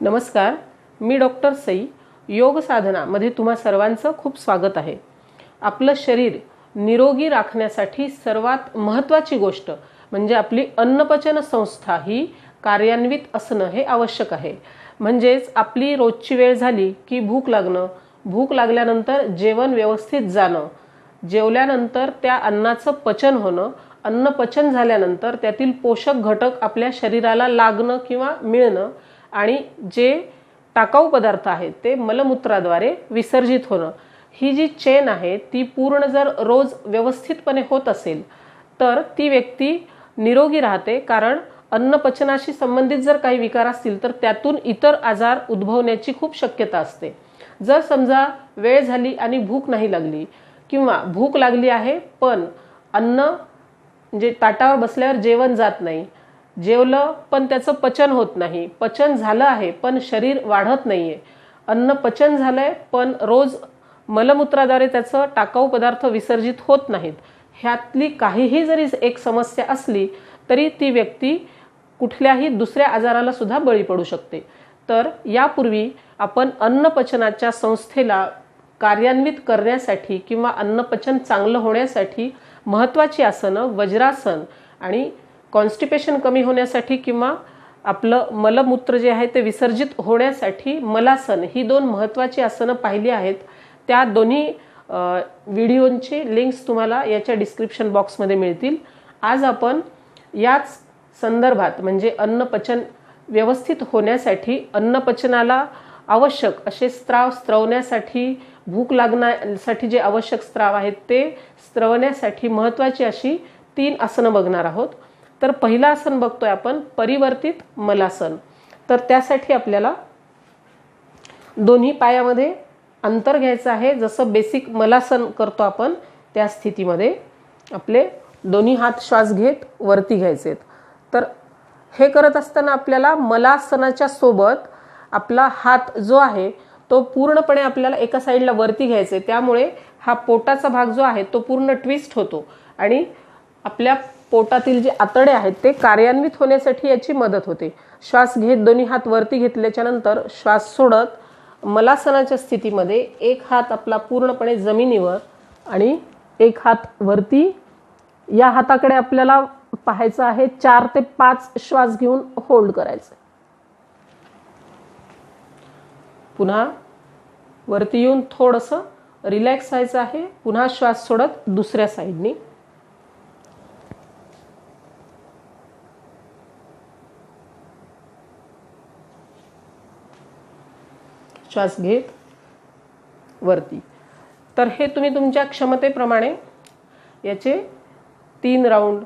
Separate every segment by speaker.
Speaker 1: नमस्कार मी डॉक्टर सई योग साधनामध्ये तुम्हा सर्वांचं खूप स्वागत आहे. आपलं शरीर निरोगी राखण्यासाठी सर्वात महत्त्वाची गोष्ट म्हणजे आपली अन्नपचन संस्था ही कार्यान्वित असणं हे आवश्यक आहे. म्हणजेच आपली रोजची वेळ झाली की भूक लागणं भूक लागल्यानंतर जेवण व्यवस्थित जाणं जेवल्यानंतर त्या अन्नाचं पचन होणं अन्न पचन झाल्यानंतर त्यातील पोषक घटक आपल्या शरीराला लागणं किंवा मिळणं आणि जे टाकाऊ पदार्थ आहेत ते मलमूत्राद्वारे विसर्जित होणं. ही जी चेन आहे ती पूर्ण जर रोज व्यवस्थितपणे होत असेल तर ती व्यक्ती निरोगी राहते. कारण अन्नपचनाशी संबंधित जर काही विकार असतील तर त्यातून इतर आजार उद्भवण्याची खूप शक्यता असते. जर समजा वेळ झाली आणि भूक नाही लागली किंवा भूक लागली आहे पण अन्न म्हणजे ताटावर बसल्यावर जेवण जात नाही जेवलं पण त्याचं पचन होत नाही. पचन झालं आहे पण शरीर वाढत नाही आहे अन्न पचन झालं आहे पण रोज मलमूत्राद्वारे त्याचं टाकाऊ पदार्थ विसर्जित होत नाहीत. ह्यातली काहीही जरी एक समस्या असली तरी ती व्यक्ती कुठल्याही दुसऱ्या आजाराला सुद्धा बळी पडू शकते. तर यापूर्वी आपण अन्नपचनाच्या संस्थेला कार्यान्वित करण्यासाठी किंवा अन्नपचन चांगलं होण्यासाठी महत्त्वाची आसनं वज्रासन आणि कॉन्स्टिपेशन कमी होण्यासाठी किंवा आपलं मलमूत्र जे आहे ते विसर्जित होण्यासाठी मलासन ही दोन महत्त्वाची आसनं पाहिली आहेत. त्या दोन्ही व्हिडिओंची लिंक्स तुम्हाला याच्या डिस्क्रिप्शन बॉक्समध्ये मिळतील. आज आपण याच संदर्भात म्हणजे अन्नपचन व्यवस्थित होण्यासाठी अन्नपचनाला आवश्यक असे स्त्राव स्त्रवण्यासाठी भूक लागण्यासाठी जे आवश्यक स्त्राव आहेत ते स्त्रवण्यासाठी महत्त्वाची अशी तीन आसनं बघणार आहोत. तर पहिला आसन बघतोय आपण परिवर्तित मलासन. तर त्यासाठी आपल्याला दोन्ही पायामध्ये अंतर घ्यायचं आहे. जसं बेसिक मलासन करतो आपण त्या स्थितीमध्ये आपले दोन्ही हात श्वास घेत वरती घ्यायचे तर हे करत असताना आपल्याला मलासनाच्या सोबत आपला हात जो आहे तो पूर्णपणे आपल्याला एका साईडला वरती घ्यायचा आहे. त्यामुळे हा पोटाचा भाग जो आहे तो पूर्ण ट्विस्ट होतो. आणि आपल्या पोटातील जे आतडे आहेत ते कार्यान्वित होण्यासाठी याची मदत होते. श्वास घेत दोन्ही हात वरती घेतल्याच्या नंतर श्वास सोडत मलासनाच्या स्थितीमध्ये एक हात आपला पूर्णपणे जमिनीवर आणि एक हात वरती या हाताकडे आपल्याला पाहायचं आहे. चार ते पाच श्वास घेऊन होल्ड करायचं. पुन्हा वरती येऊन थोडंसं रिलॅक्स व्हायचं आहे. पुन्हा श्वास सोडत दुसऱ्या साईडनी श्वास घेत वरती. तर हे तुम्ही तुमच्या क्षमतेप्रमाणे याचे तीन राऊंड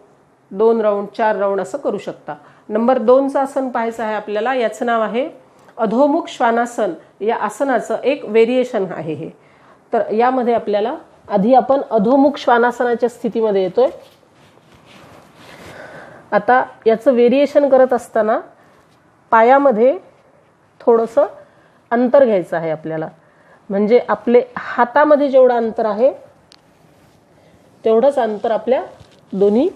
Speaker 1: दोन राऊंड चार राऊंड असं करू शकता. नंबर दोनचं आसन पाहायचं आहे आपल्याला. याचं नाव आहे अधोमुख श्वानासन. या आसनाचं एक व्हेरिएशन आहे हे. तर यामध्ये आपल्याला आधी आपण अधोमुख श्वानासनाच्या स्थितीमध्ये येतोय. आता याचं व्हेरिएशन करत असताना पायामध्ये थोडंसं अंतर घ्यायचं आहे आपल्याला. म्हणजे आपले हातामध्ये जेवढं अंतर आहे तेवढंच अंतर आपल्या दोन्ही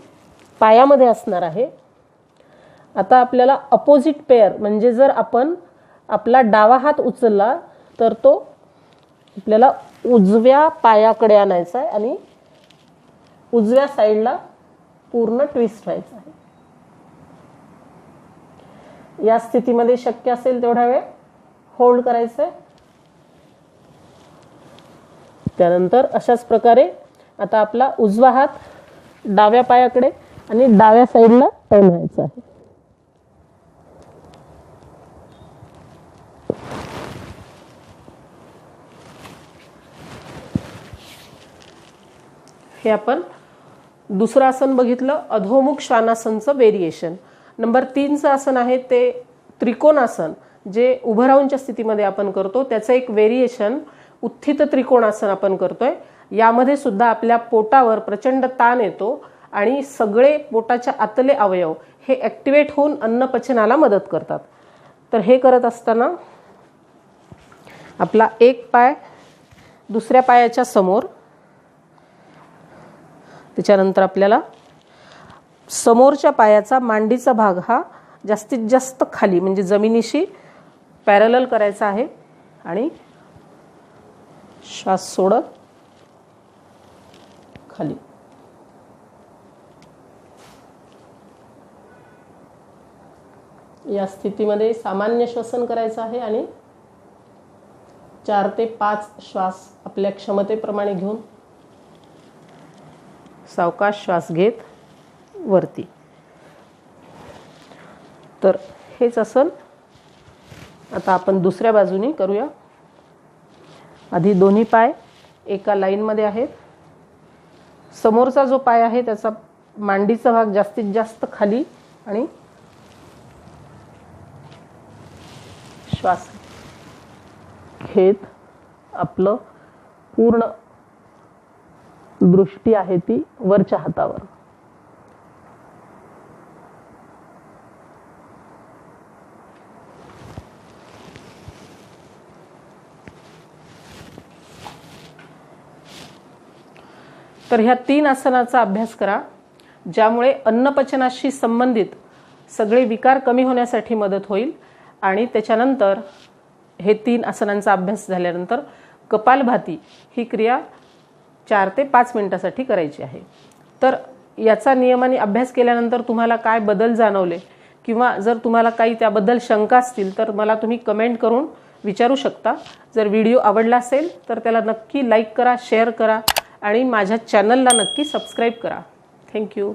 Speaker 1: पायामध्ये असणार आहे. आता आपल्याला अपोजिट पेअर म्हणजे जर आपण आपला डावा हात उचलला तर तो आपल्याला उजव्या पायाकडे आणायचा आहे आणि उजव्या साईडला पूर्ण ट्विस्ट व्हायचा आहे. या स्थितीमध्ये शक्य असेल तेवढा वेळ. होल्ड करायचं आहे त्यानंतर अशाच प्रकारे आता आपला उजवा हात डाव्या पायाकडे आणि डाव्या साईडला टर्न व्हायचा आहे. हे आपण दुसरं आसन बघितलं अधोमुख श्वानासनचं व्हेरिएशन नंबर तीनचं आसन आहे ते त्रिकोणासन जे उभं राहूनच्या स्थितीमध्ये आपण करतो त्याचं एक व्हेरिएशन उत्थित त्रिकोणासन आपण करतोय. यामध्ये सुद्धा आपल्या पोटावर प्रचंड ताण येतो आणि सगळे पोटाच्या आतले अवयव हे ॲक्टिवेट होऊन अन्नपचनाला मदत करतात. तर हे करत असताना आपला एक पाय दुसऱ्या पायाच्या समोर त्याच्यानंतर आपल्याला समोरच्या पायाचा मांडीचा भाग हा जास्तीत जास्त खाली म्हणजे जमिनीशी पॅरलल करायचा आहे. आणि श्वास सोडत खाली. या स्थितीमध्ये सामान्य श्वसन करायचं आहे आणि चार ते पाच श्वास आपल्या क्षमतेप्रमाणे घेऊन सावकाश श्वास घेत वरती. तर हेच आसन आता आपण दुसऱ्या बाजूनी करूया. आधी दोन्ही पाय एका लाईनमध्ये आहेत. समोरचा जो पाय आहे त्याचा मांडीचा भाग जास्तीत जास्त खाली आणि श्वास. घेत आपलं पूर्ण दृष्टी आहे ती वरच्या हातावर. तर ह्या तीन आसनाचा अभ्यास करा ज्यामुळे अन्नपचनाशी संबंधित सगळे विकार कमी होण्यासाठी मदत होईल. आणि त्याच्यानंतर हे तीन आसनांचा अभ्यास झाल्यानंतर कपालभाती ही क्रिया चार ते पाच मिनिटासाठी करायची आहे. तर याचा नियमाने अभ्यास केल्यानंतर तुम्हाला काय बदल जाणवले? किंवा जर तुम्हाला काही त्याबद्दल शंका असतील तर मला तुम्ही कमेंट करून विचारू शकता. जर व्हिडिओ आवडला असेल तर त्याला नक्की लाईक करा शेअर करा. आणि माझ्या चॅनलला नक्की सबस्क्राईब करा. थँक्यू